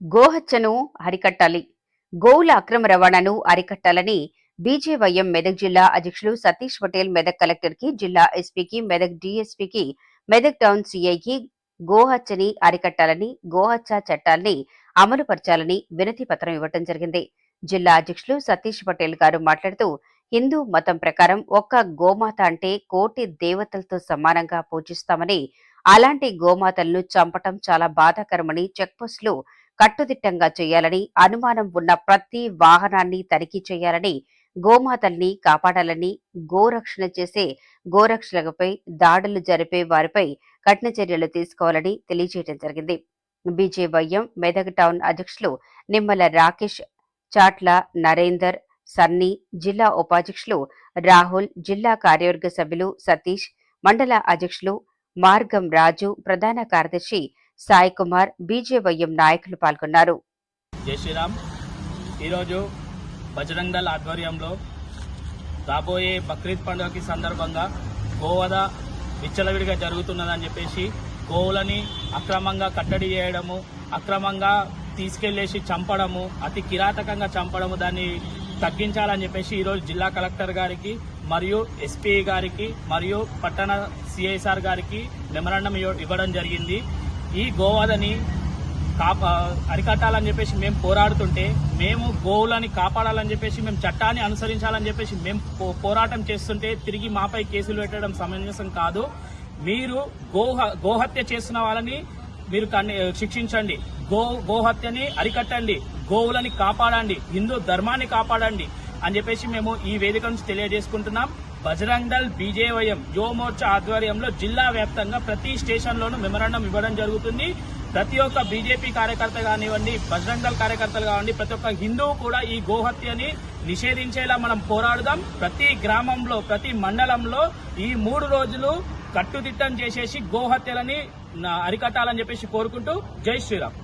గోహత్యను అరికట్టాలి. గోవుల అక్రమ రవాణాను అరికట్టాలని బీజేవైఎం మెదక్ జిల్లా అధ్యక్షులు సతీష్ పటేల్ మెదక్ కలెక్టర్కి జిల్లా ఎస్పీకి మెదక్ డిఎస్పీకి మెదక్ టౌన్ సిఐకి గోహత్యని అరికట్టాలని గోహత్య చట్టాల్ని అమలుపరచాలని వినతి పత్రం ఇవ్వటం జరిగింది. జిల్లా అధ్యక్షులు సతీష్ పటేల్ గారు మాట్లాడుతూ హిందూ మతం ప్రకారం ఒక్క గోమాత అంటే కోటి దేవతలతో సమానంగా పూజిస్తామని అలాంటి గోమాతలను చంపటం చాలా బాధాకరమని చెక్పోస్టులు కట్టుదిట్టంగా చేయాలని అనుమానం ఉన్న ప్రతి వాహనాన్ని తనిఖీ చేయాలని గోమాతల్ని కాపాడాలని గోరక్షణ చేసే గోరక్షలపై దాడులు జరిపే వారిపై కఠిన చర్యలు తీసుకోవాలని తెలియజేయడం జరిగింది. బీజేవైఎం మెదక్ టౌన్ అధ్యక్షులు నిమ్మల రాకేష్ చాట్ల నరేందర్ సన్నీ జిల్లా ఉపాధ్యక్షులు రాహుల్ జిల్లా కార్యవర్గ సభ్యులు సతీష్ మండల అధ్యక్షులు మార్గం రాజు ప్రధాన కార్యదర్శి సాయి కుమార్ బీజేవైఎం నాయకులు పాల్గొన్నారు. జై శ్రీరామ్. ఈరోజు బజరంగ్ దళ్ ఆధ్వర్యంలో రాబోయే బక్రీద్ పండుగకి సందర్భంగా గోవద విచ్చలవిడిగా జరుగుతున్నదని చెప్పేసి గోవులని అక్రమంగా కట్టడి చేయడము అక్రమంగా తీసుకెళ్ళేసి చంపడము అతి కిరాతకంగా చంపడము దాన్ని తగ్గించాలని చెప్పేసి ఈరోజు జిల్లా కలెక్టర్ గారికి మరియు ఎస్పీ గారికి మరియు పట్టణ సిఐసార్ గారికి మెమరాండం ఇవ్వడం జరిగింది. ఈ గోవాదని కాపా అరికట్టాలని చెప్పేసి మేము పోరాడుతుంటే మేము గోవులని కాపాడాలని చెప్పేసి మేము చట్టాన్ని అనుసరించాలని చెప్పేసి మేము పో- పోరాటం చేస్తుంటే తిరిగి మాపై కేసులు పెట్టడం సమంజసం కాదు. మీరు గోహ గోహత్య చేస్తున్న వాళ్ళని మీరు శిక్షించండి. గో గోహత్యని అరికట్టండి. గోవులని కాపాడండి. హిందూ ధర్మాన్ని కాపాడండి అని చెప్పేసి మేము ఈ వేదిక నుంచి తెలియజేసుకుంటున్నాం. బజరంగ్ దళ్ బీజేవైఎం యువమోర్చా ఆధ్వర్యంలో జిల్లా వ్యాప్తంగా ప్రతి స్టేషన్లోనూ మెమరాండం ఇవ్వడం జరుగుతుంది. ప్రతి ఒక్క బీజేపీ కార్యకర్త కానివ్వండి బజరంగ్ దళ్ కార్యకర్తలు కానివ్వండి ప్రతి ఒక్క హిందువు కూడా ఈ గోహత్యని నిషేధించేలా మనం పోరాడుదాం. ప్రతి గ్రామంలో ప్రతి మండలంలో ఈ మూడు రోజులు కట్టుదిట్టం చేసేసి గోహత్యలని అరికట్టాలని చెప్పేసి కోరుకుంటూ జై శ్రీరామ్.